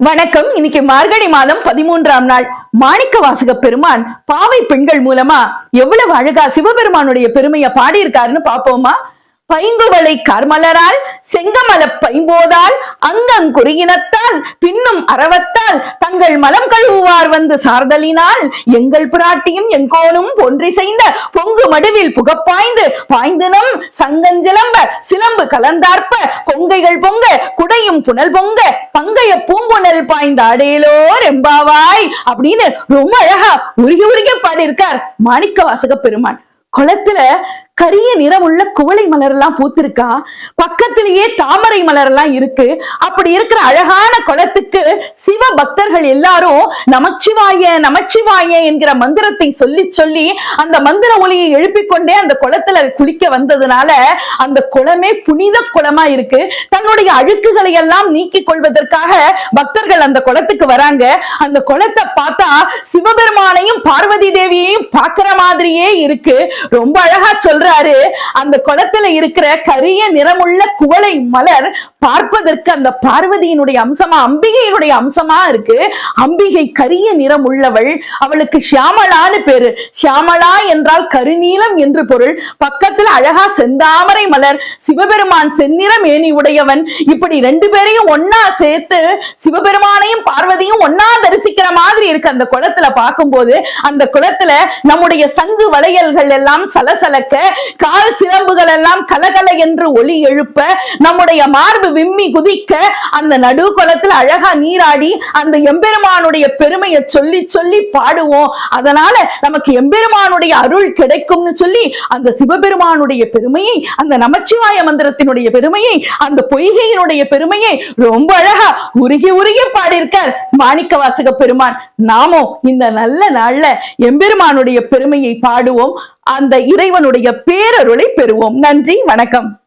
வணக்கம். இன்னைக்கு மார்கழி மாதம் பதிமூன்றாம் நாள். மாணிக்க வாசக பெருமான் பாவை பெண்கள் மூலமா எவ்வளவு அழகா சிவபெருமானுடைய பெருமையை பாடியிருக்காருன்னு பாப்போமா பைங்குவளை கர்மலரால் செங்கமல பைம்போதால் அங்கங்குறியினத்தால் பின்னும் அறவத்தால் தங்கள் மலம் கழுவுவார் வந்து சார்தலினால் எங்கள் பிராட்டியும் எங்கோனும் ஒன்றிசைந்த பொங்கு மடுவில் புகப்பாய்ந்து பாய்ந்தினம் சங்கஞ்சிலம்ப சிலம்பு கலந்தார்ப்ப கொங்கைகள் பொங்க குடையும் புனல் பொங்க பங்கைய பூம்புணல் பாய்ந்த அடையிலோ ரெம்பாவாய் அப்படின்னு ரொம்ப அழகா உருகி உருகி பாடியிருக்கார் மாணிக்க வாசக பெருமான். குளத்துல கரிய நிறம் உள்ள குவளை மலர் எல்லாம் பூத்திருக்கா பக்கத்திலேயே தாமரை மலர் எல்லாம் இருக்கு. அப்படி இருக்கிற அழகான குளத்துக்கு சிவ பக்தர்கள் எல்லாரும் நமச்சிவாய நமச்சிவாய என்கிற மந்திரத்தை சொல்லி சொல்லி அந்த மந்திர ஒளியை எழுப்பிக் கொண்டே அந்த குளத்துல குளிக்க வந்ததுனால அந்த குளமே புனித குளமா இருக்கு. தன்னுடைய அழுக்குகளை எல்லாம் நீக்கிக் கொள்வதற்காக பக்தர்கள் அந்த குளத்துக்கு வராங்க. அந்த குளத்தை பார்த்தா சிவபெருமானையும் பார்வதி தேவியையும் பார்க்கிற மாதிரியே இருக்கு. ரொம்ப அழகா சொல்றாரு. அந்த குளத்துல இருக்கிற கரிய நிறமுள்ள குவளை மலர் பார்ப்பதற்கு அந்த பார்வதியினுடைய அம்சமா அம்பிகையினுடைய அம்சமா இருக்கு. அம்பிகை கரிய நிறம் உள்ளவள். அவளுக்கு ஷியாமளான்னு பேரு. ஷியாமளா என்றால் கருநீலம் என்று பொருள். பக்கத்துல அழகா செந்தாமரை மலர். சிவபெருமான் செந்நிறம் ஏனி உடையவன். இப்படி ரெண்டு பேரையும் ஒன்னா சேர்த்து சிவபெருமானையும் பார்வதியும் ஒன்னா தரிசிக்கிற மாதிரி இருக்கு அந்த குளத்துல பார்க்கும்போது. அந்த குளத்துல நம்முடைய சங்கு வளையல்கள் எல்லாம் சலசலக்க கால் சிலம்புகள் எல்லாம் கலகல என்று ஒளி எழுப்ப நம்முடைய மார்பு விம்மி குதிக்க அந்த நடு குளத்துல அழகா நீராடி அந்த எம்பெருமானுடைய பெருமையை சொல்லி சொல்லி பாடுவோம். அதனால நமக்கு எம்பெருமானுடைய அருள் கிடைக்கும்னு சொல்லி அந்த சிவபெருமானுடைய பெருமையை அந்த நமச்சிவாய மந்திரத்தினுடைய பெருமையை அந்த பொய்கையினுடைய பெருமையை ரொம்ப அழகா உருகி உருகி பாடியிருக்கார் மாணிக்க வாசக பெருமான். நாமும் இந்த நல்ல நாள்ல எம்பெருமானுடைய பெருமையை பாடுவோம் அந்த இறைவனுடைய பேரருளை பெறுவோம். நன்றி வணக்கம்.